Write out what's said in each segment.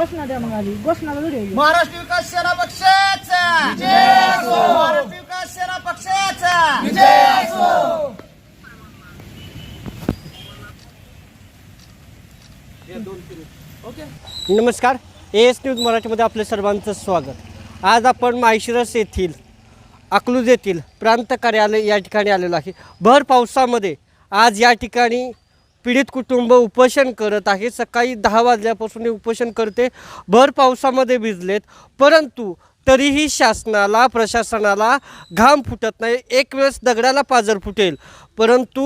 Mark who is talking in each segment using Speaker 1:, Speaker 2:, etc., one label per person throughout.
Speaker 1: घोषणा द्या मग आधी व्हिडिओ
Speaker 2: महाराष्ट्र विकास सेना पक्षाचा. महाराष्ट्र विकास सेना पक्षाचा.
Speaker 3: नमस्कार. ए एस न्यूज मराठीमध्ये आपल्या सर्वांचं स्वागत. आज आपण माळशिरस येथील अकलूज येथील प्रांत कार्यालय या ठिकाणी आलेलो आहे. भर पावसामध्ये आज या ठिकाणी पीडित कुटुंब उपोषण करत आहे. सकाळी दहा वाजल्यापासून हे उपोषण करते. भर पावसामध्ये भिजलेत. परंतु तरीही शासनाला प्रशासनाला घाम फुटत नाही. एक वेळेस दगडाला पाजर फुटेल. परंतु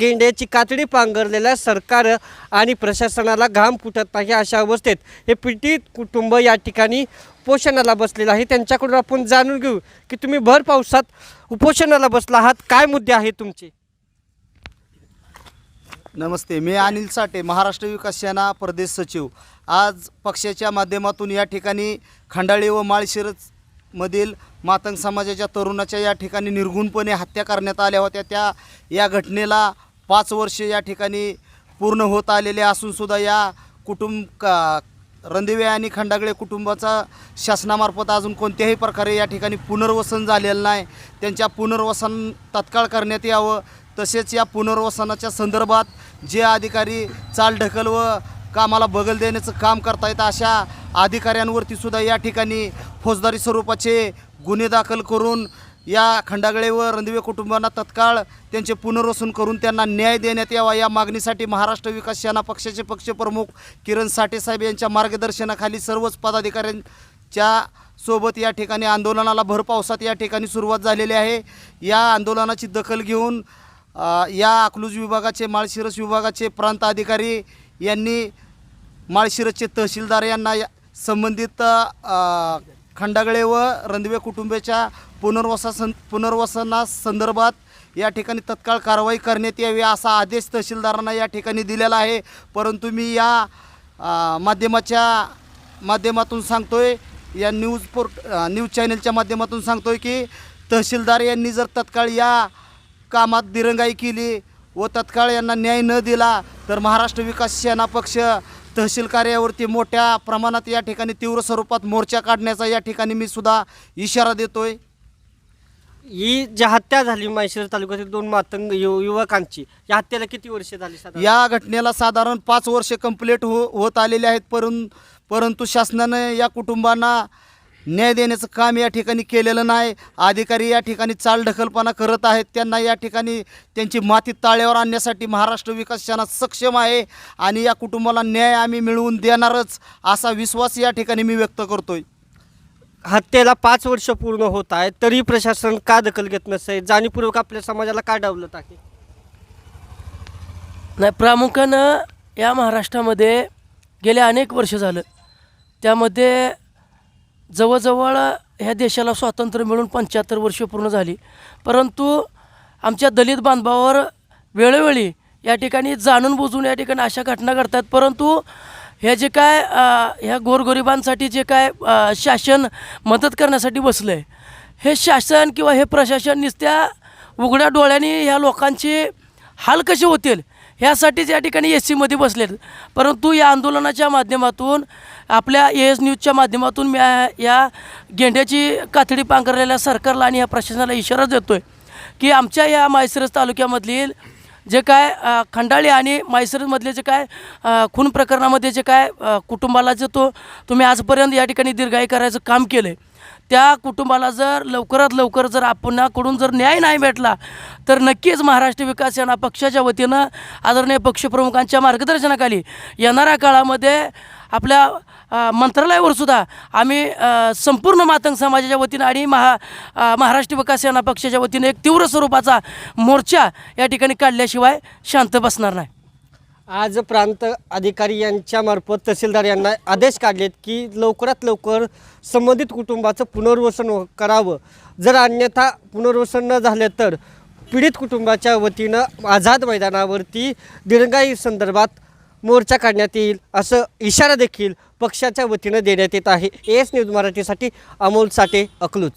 Speaker 3: गेंड्याची कातडी पांघरलेल्या सरकार आणि प्रशासनाला घाम फुटत नाही अशा अवस्थेत हे पीडित कुटुंब या ठिकाणी उपोषणाला बसलेलं आहे. त्यांच्याकडून आपण जाणून घेऊ की तुम्ही भर पावसात उपोषणाला बसला आहात. काय मुद्दे आहेत तुमचे?
Speaker 2: नमस्ते मी अनिल साठे महाराष्ट्र विकास सेना प्रदेश सचिव. आज पक्षाच्या माध्यमातून या ठिकाणी खंडाळी व माळशिरसमधील मातंग समाजाच्या तरुणाच्या या ठिकाणी निर्गुणपणे हत्या करण्यात आल्या होत्या. त्या या घटनेला पाच वर्षे या ठिकाणी पूर्ण होत आलेले असूनसुद्धा या कुटुंब का रणदिवे आणि खंडागळे कुटुंबाचा शासनामार्फत अजून कोणत्याही प्रकारे या ठिकाणी पुनर्वसन झालेलं नाही. त्यांच्या पुनर्वसन तत्काळ करण्यात यावं. तसेच या पुनर्वसनाच्या संदर्भात जे अधिकारी चाल ढकल व कामाला बगल देण्याचं काम करतायत अशा अधिकाऱ्यांवरतीसुद्धा या ठिकाणी फौजदारी स्वरूपाचे गुन्हे दाखल करून या खंडागळे व रणदिवे कुटुंबांना तत्काळ त्यांचे पुनर्वसन करून त्यांना न्याय देण्यात यावा. या मागणीसाठी महाराष्ट्र विकास सेना पक्षाचे पक्षप्रमुख किरण साठेसाहेब यांच्या मार्गदर्शनाखाली सर्वच पदाधिकाऱ्यांच्या सोबत या ठिकाणी आंदोलनाला भर पावसात या ठिकाणी सुरुवात झालेली आहे. या आंदोलनाची दखल घेऊन या अकलूज विभागाचे माळशिरस विभागाचे प्रांत अधिकारी यांनी माळशिरसचे तहसीलदार यांना या- संबंधित खंडागळे व रणदिवे कुटुंबाच्या पुनर्वसा सं पुनर्वसनासंदर्भात या ठिकाणी तत्काळ कारवाई करण्यात यावी असा आदेश तहसीलदारांना या ठिकाणी दिलेला आहे. परंतु मी या माध्यमाच्या माध्यमातून सांगतोय या न्यूज पोर्ट न्यूज चॅनलच्या माध्यमातून सांगतोय की तहसीलदार यांनी जर तत्काळ या कामात दिरंगाई केली व तत्काळ यांना न्याय न दिला तर महाराष्ट्र विकास सेना पक्ष तहसील कार्यावरती मोठ्या प्रमाणात या ठिकाणी तीव्र स्वरूपात मोर्चा काढण्याचा या ठिकाणी मी सुद्धा इशारा देतोय.
Speaker 3: ही जी हत्या झाली माहेश्वर तालुक्यातील दोन मातंग यु युवकांची या हत्येला किती वर्ष झाली साधारण?
Speaker 2: या घटनेला साधारण पाच वर्ष कंप्लीट हो होत आलेले आहेत परं परंतु शासनानं या कुटुंबांना न्याय देण्याचं काम या ठिकाणी केलेलं नाही. अधिकारी या ठिकाणी चालढकलपणा करत आहेत. त्यांना या ठिकाणी त्यांची माती ताळ्यावर आणण्यासाठी महाराष्ट्र विकास सेना सक्षम आहे आणि या कुटुंबाला न्याय आम्ही मिळवून देणारच असा विश्वास या ठिकाणी मी व्यक्त करतोय.
Speaker 3: हत्येला पाच वर्ष पूर्ण होत आहे तरी प्रशासन का दखल घेत नसेल जाणीवपूर्वक आपल्या समाजाला का डावलत आहे?
Speaker 4: नाही प्रामुख्यानं या महाराष्ट्रामध्ये गेले अनेक वर्ष झालं. त्यामध्ये जवळजवळ ह्या देशाला स्वातंत्र्य मिळून पंच्याहत्तर वर्ष पूर्ण झाली. परंतु आमच्या दलित बांधवावर वेळोवेळी या ठिकाणी जाणून बुजून या ठिकाणी अशा घटना घडतात. परंतु हे जे काय ह्या गोरगरिबांसाठी जे काय शासन मदत करण्यासाठी बसलं आहे हे शासन किंवा हे प्रशासन नुसत्या उघड्या डोळ्यांनी ह्या लोकांचे हाल कसे होतील ह्यासाठीच या ठिकाणी एस सीमध्ये बसलेत. परंतु या आंदोलनाच्या माध्यमातून आपल्या ए एस न्यूजच्या माध्यमातून मी या- गेंड्याची कातडी पांघरलेल्या सरकारला आणि या प्रशासनाला इशारा देतो आहे की आमच्या या मायसरस तालुक्यामधील जे काय खंडाळी आणि मायसरसमधले जे काय खून प्रकरणामध्ये जे काय कुटुंबाला जे तो तुम्ही आजपर्यंत या ठिकाणी दीर्घाई करायचं काम केलं आहे त्या कुटुंबाला जर लवकरात लवकर जर आपणाकडून जर न्याय नाही भेटला तर नक्कीच महाराष्ट्र विकास सेना पक्षाच्या वतीनं आदरणीय पक्षप्रमुखांच्या मार्गदर्शनाखाली येणाऱ्या काळामध्ये आपल्या मंत्रालयावर सुद्धा आम्ही संपूर्ण मातंग समाजाच्या वतीनं आणि महा महाराष्ट्र विकास सेना पक्षाच्या वतीनं एक तीव्र स्वरूपाचा मोर्चा या ठिकाणी काढल्याशिवाय शांत बसणार नाही.
Speaker 3: आज प्रांत अधिकारी यांच्या मार्फत तहसीलदार यांना आदेश काढलेत की लवकरात लवकर संबंधित कुटुंबाचं पुनर्वसन हो- करावं. जर अन्यथा पुनर्वसन न झालं तर पीडित कुटुंबाच्या वतीनं आझाद मैदानावरती दिरंगाई संदर्भात मोर्चा काढण्यात येईल असं इशारा देखील पक्षाच्या वतीनं देण्यात येत आहे. एस न्यूज मराठीसाठी अमोल साठे अकलूज.